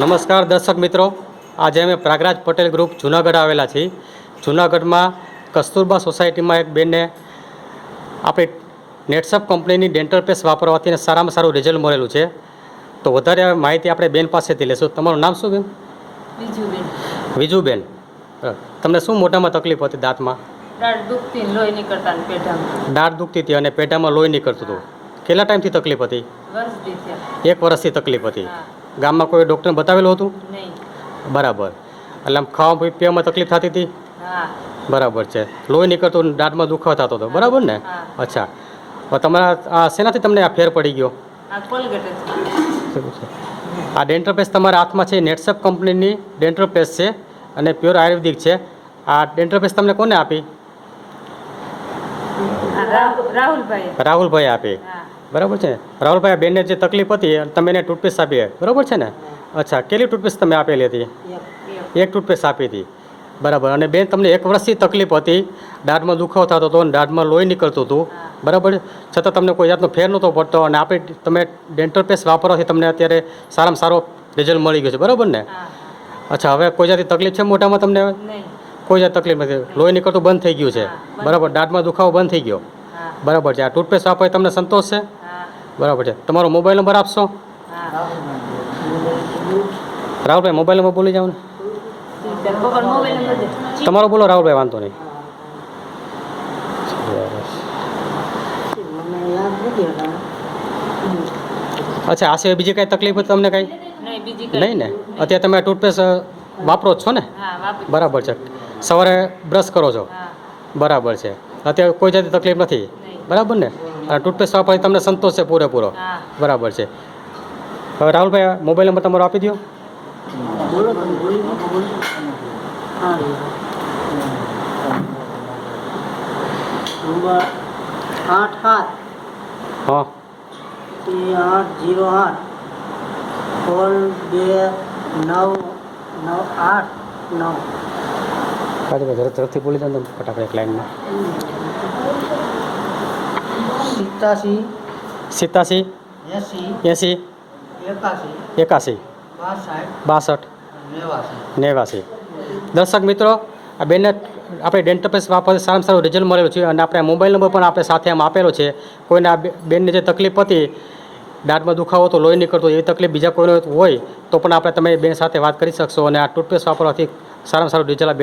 નમસ્કાર દર્શક મિત્રો. આજે અમે પ્રાગરાજ પટેલ ગ્રુપ જુનાગઢ આવેલા છીએ. જુનાગઢમાં કસ્તુરબા સોસાયટીમાં એક બેનને આપણે નેટસપ કંપનીની ડેન્ટલ પેસ્ટ વાપરવાથી સારામાં સારું રિઝલ્ટ મળેલું છે. તો વધારે માહિતી આપણે બેન પાસેથી લેશું તમારું નામ શું બેન? વિજુબેન. તમને શું મોઢામાં તકલીફ હતી દાંતમાં? દાંત દુખતી લોહી નીકળતા પેઢામાં. દાઢ દુખતી હતી અને પેઢામાં લોહી નીકળતું હતું. કેટલા ટાઈમથી તકલીફ હતી? એક વર્ષથી તકલીફ હતી. ગામમાં કોઈ ડૉક્ટરને બતાવેલું હતું? બરાબર. એટલે આમ ખાવા પીવામાં તકલીફ થતી હતી? બરાબર છે. લોહી નીકળતું દાંતમાં દુખાવો થતો હતો. બરાબર ને? અચ્છા. તમારા આ શેનાથી તમને આ ફેર પડી ગયો? આ કોલગેટ આ ડેન્ટલ પેસ્ટ તમારા હાથમાં છે નેટસપ કંપનીની ડેન્ટલ પેસ્ટ છે અને પ્યોર આયુર્વેદિક છે. આ ડેન્ટલ પેસ્ટ તમને કોને આપી? રાહુલભાઈ રાહુલભાઈ આપી. બરાબર છે? રાહુલભાઈ બેનને જે તકલીફ હતી તમે એને ટૂથપેસ્ટ આપી બરાબર છે ને? અચ્છા કેટલી ટૂથપેસ્ટ તમે આપેલી હતી? એક. ટૂથપેસ્ટ આપી હતી. બરાબર અને બેન તમને એક વર્ષથી તકલીફ હતી. દાઢમાં દુખાવો થતો હતો અને દાઢમાં લોહી નીકળતું હતું. બરાબર? છતાં તમને કોઈ જાતનો ફેર નહોતો પડતો અને આપણે તમે ડેન્ટલ પેસ્ટ વાપરવાથી તમને અત્યારે સારામાં સારો રિઝલ્ટ મળી ગયો છે. બરાબર ને? અચ્છા હવે કોઈ જાતની તકલીફ છે મોટામાં તમને? કોઈ જાત તકલીફ નથી. લોહી નીકળતું બંધ થઈ ગયું છે. બરાબર દાઢમાં દુખાવો બંધ થઈ ગયો. બરાબર છે. આ ટૂથપેસ્ટ આપો તમને સંતોષ છે? બરાબર છે. તમારો મોબાઈલ નંબર આપશો? રાહુલભાઈ મોબાઈલ નંબર બોલી જાઓ ને. તમારો બોલો રાહુલભાઈ વાંધો નહીં. અચ્છા આ સિવાય બીજી કાંઈ તકલીફ તમને કાંઈ? નહીં ને? અત્યારે તમે ટૂથપેસ્ટ વાપરો જ છો ને? બરાબર છે. સવારે બ્રશ કરો છો? બરાબર છે. અત્યારે કોઈ જાતની તકલીફ નથી? બરાબર ને? આ ટૂથપેસ્ટ વાપરવાથી તમને સંતોષ છે પૂરેપૂરો. બરાબર છે. હવે રાહુલભાઈ આ મોબાઈલ નંબર તમારો આપી દો આઠ સાત. હા. આઠ જીરો આઠ. કોલ બે નવ નવ આઠ નવ. ઝડપથી બોલી જાઓ ને ફટાફટ એક લાઈનમાં. સિત્તાસી સિત્તાસી એંસી એંસી એકાસી એકાસી બાસઠ નેવાસી. દર્શક મિત્રો આ બેનને આપણે ડેન્ટલ વાપર સારામાં સારું રિઝલ્ટ મળેલું છે અને આપણે મોબાઈલ નંબર પણ આપણે સાથે આમ આપેલો છે. કોઈને આ બેનને જે તકલીફ હતી દાંતમાં દુખાવો તો લોહી નીકળતો એવી તકલીફ બીજા કોઈને હોય તો પણ આપણે તમે બેન સાથે વાત કરી શકશો અને આ ટૂથપેસ્ટ વાપરવાથી સારામાં સારું રિઝલ્ટ બેન